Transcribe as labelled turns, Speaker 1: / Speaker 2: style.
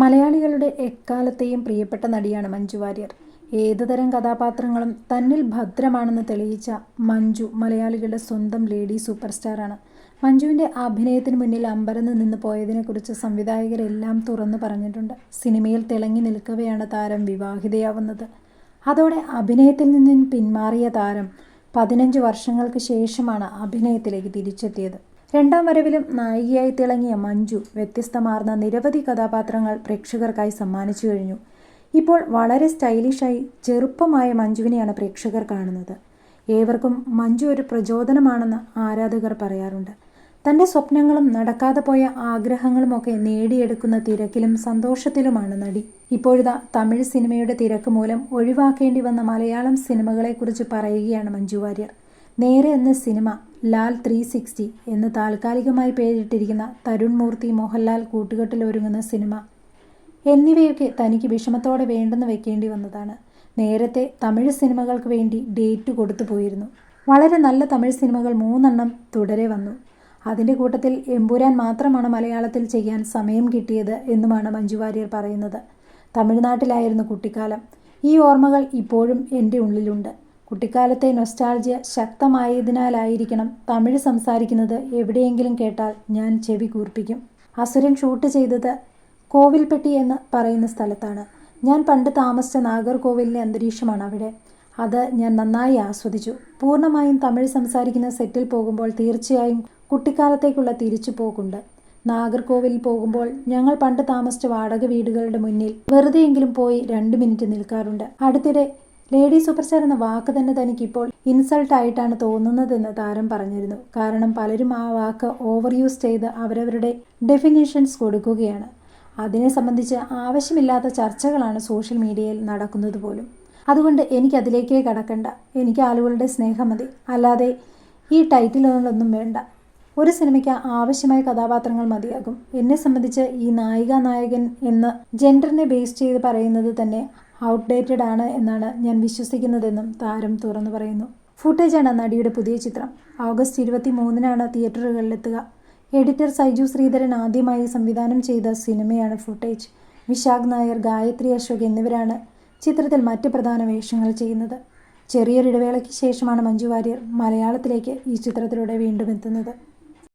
Speaker 1: മലയാളികളുടെ എക്കാലത്തെയും പ്രിയപ്പെട്ട നടിയാണ് മഞ്ജു വാര്യർ. ഏതുതരം കഥാപാത്രങ്ങളും തന്നിൽ ഭദ്രമാണെന്ന് തെളിയിച്ച മഞ്ജു മലയാളികളുടെ സ്വന്തം ലേഡി സൂപ്പർ സ്റ്റാറാണ് മഞ്ജുവിന്റെ അഭിനയത്തിന് മുന്നിൽ അമ്പരന്ന് നിന്ന് പോയതിനെക്കുറിച്ച് സംവിധായകരെല്ലാം തുറന്നു പറഞ്ഞിട്ടുണ്ട്. സിനിമയിൽ തിളങ്ങി നിൽക്കവെയാണ് താരം വിവാഹിതയാവുന്നത്. അതോടെ അഭിനയത്തിൽ നിന്നും പിന്മാറിയ താരം പതിനഞ്ച് വർഷങ്ങൾക്ക് ശേഷമാണ് അഭിനയത്തിലേക്ക് തിരിച്ചെത്തിയത്. രണ്ടാം വരവിലും നായികയായി തിളങ്ങിയ മഞ്ജു വ്യത്യസ്തമാർന്ന നിരവധി കഥാപാത്രങ്ങൾ പ്രേക്ഷകർക്കായി സമ്മാനിച്ചു കഴിഞ്ഞു. ഇപ്പോൾ വളരെ സ്റ്റൈലിഷായി ചെറുപ്പമായ മഞ്ജുവിനെയാണ് പ്രേക്ഷകർ കാണുന്നത്. ഏവർക്കും മഞ്ജു ഒരു പ്രചോദനമാണെന്ന് ആരാധകർ പറയാറുണ്ട്. തന്റെ സ്വപ്നങ്ങളും നടക്കാതെ പോയ ആഗ്രഹങ്ങളുമൊക്കെ നേടിയെടുക്കുന്ന തിരക്കിലും സന്തോഷത്തിലുമാണ് നടി. ഇപ്പോഴിതാ തമിഴ് സിനിമയുടെ തിരക്ക് മൂലം ഒഴിവാക്കേണ്ടി വന്ന മലയാളം സിനിമകളെക്കുറിച്ച് പറയുകയാണ് മഞ്ജു വാര്യർ. നേരെ എന്ന സിനിമ ലാൽ ത്രീ സിക്സ്റ്റി എന്ന് താൽക്കാലികമായി പേരിട്ടിരിക്കുന്ന തരുൺ മൂർത്തി മോഹൻലാൽ കൂട്ടുകെട്ടിൽ ഒരുങ്ങുന്ന സിനിമ. എന്നിവയൊക്കെ തനിക്ക് വിഷമത്തോടെ വേണ്ടെന്ന് വെക്കേണ്ടി വന്നതാണ്. നേരത്തെ തമിഴ് സിനിമകൾക്ക് വേണ്ടി ഡേറ്റ് കൊടുത്തു പോയിരുന്നു. വളരെ നല്ല തമിഴ് സിനിമകൾ മൂന്നെണ്ണം തുടരെ വന്നു. അതിന്റെ കൂട്ടത്തിൽ എമ്പുരാൻ മാത്രമാണ് മലയാളത്തിൽ ചെയ്യാൻ സമയം കിട്ടിയത് എന്നുമാണ് മഞ്ജു വാര്യർ പറയുന്നത്. തമിഴ്നാട്ടിലായിരുന്നു കുട്ടിക്കാലം. ഈ ഓർമ്മകൾ ഇപ്പോഴും എന്റെ ഉള്ളിലുണ്ട്. കുട്ടിക്കാലത്തെ നൊസ്റ്റാൾജിയ ശക്തമായതിനാലായിരിക്കണം തമിഴ് സംസാരിക്കുന്നത് എവിടെയെങ്കിലും കേട്ടാൽ ഞാൻ ചെവി കൂർപ്പിക്കും. അസുരൻ ഷൂട്ട് ചെയ്തത് കോവിൽപ്പെട്ടി എന്ന് പറയുന്ന സ്ഥലത്താണ്. ഞാൻ പണ്ട് താമസിച്ച നാഗർകോവിലിന്റെ അന്തരീക്ഷമാണ് അവിടെ. അത് ഞാൻ നന്നായി ആസ്വദിച്ചു. പൂർണമായും തമിഴ് സംസാരിക്കുന്ന സെറ്റിൽ പോകുമ്പോൾ തീർച്ചയായും കുട്ടിക്കാലത്തേക്കുള്ള തിരിച്ചു പോക്കുണ്ട്. നാഗർകോവിലിൽ പോകുമ്പോൾ ഞങ്ങൾ പണ്ട് താമസിച്ച വാടക വീടുകളുടെ മുന്നിൽ വെറുതെയെങ്കിലും പോയി രണ്ട് മിനിറ്റ് നിൽക്കാറുണ്ട്. അടുത്തിടെ ലേഡി സൂപ്പർസ്റ്റാർ എന്ന വാക്ക് തന്നെ തനിക്ക് ഇപ്പോൾ ഇൻസൾട്ട് ആയിട്ടാണ് തോന്നുന്നതെന്ന് താരം പറഞ്ഞിരുന്നു. കാരണം പലരും ആ വാക്ക് ഓവർ യൂസ് ചെയ്ത് അവരവരുടെ ഡെഫിനേഷൻസ് കൊടുക്കുകയാണ്. അതിനെ സംബന്ധിച്ച് ആവശ്യമില്ലാത്ത ചർച്ചകളാണ് സോഷ്യൽ മീഡിയയിൽ നടക്കുന്നത് പോലും. അതുകൊണ്ട് എനിക്ക് അതിലേക്കേ കടക്കണ്ട. എനിക്ക് ആളുകളുടെ സ്നേഹം മതി. അല്ലാതെ ഈ ടൈറ്റിലുകളൊന്നും വേണ്ട. ഒരു സിനിമയ്ക്ക് ആവശ്യമായ കഥാപാത്രങ്ങൾ മതിയാകും. എന്നെ സംബന്ധിച്ച് ഈ നായിക നായകൻ എന്ന് ജെൻഡറിനെ ബേസ് ചെയ്ത് പറയുന്നത് തന്നെ ഔട്ട്ഡേറ്റഡ് ആണ് എന്നാണ് ഞാൻ വിശ്വസിക്കുന്നതെന്നും താരം തുറന്നു പറയുന്നു. ഫുട്ടേജാണ് നടിയുടെ പുതിയ ചിത്രം. ഓഗസ്റ്റ് ഇരുപത്തി മൂന്നിനാണ് തിയേറ്ററുകളിലെത്തുക. എഡിറ്റർ സൈജു ശ്രീധരൻ ആദ്യമായി സംവിധാനം ചെയ്ത സിനിമയാണ് ഫുട്ടേജ് വിശാഖ് നായർ ഗായത്രി അശോക് എന്നിവരാണ് ചിത്രത്തിൽ മറ്റ് പ്രധാന വേഷങ്ങൾ ചെയ്യുന്നത്. ചെറിയൊരിടവേളയ്ക്ക് ശേഷമാണ് മഞ്ജു വാര്യർ മലയാളത്തിലേക്ക് ഈ ചിത്രത്തിലൂടെ വീണ്ടും എത്തുന്നത്.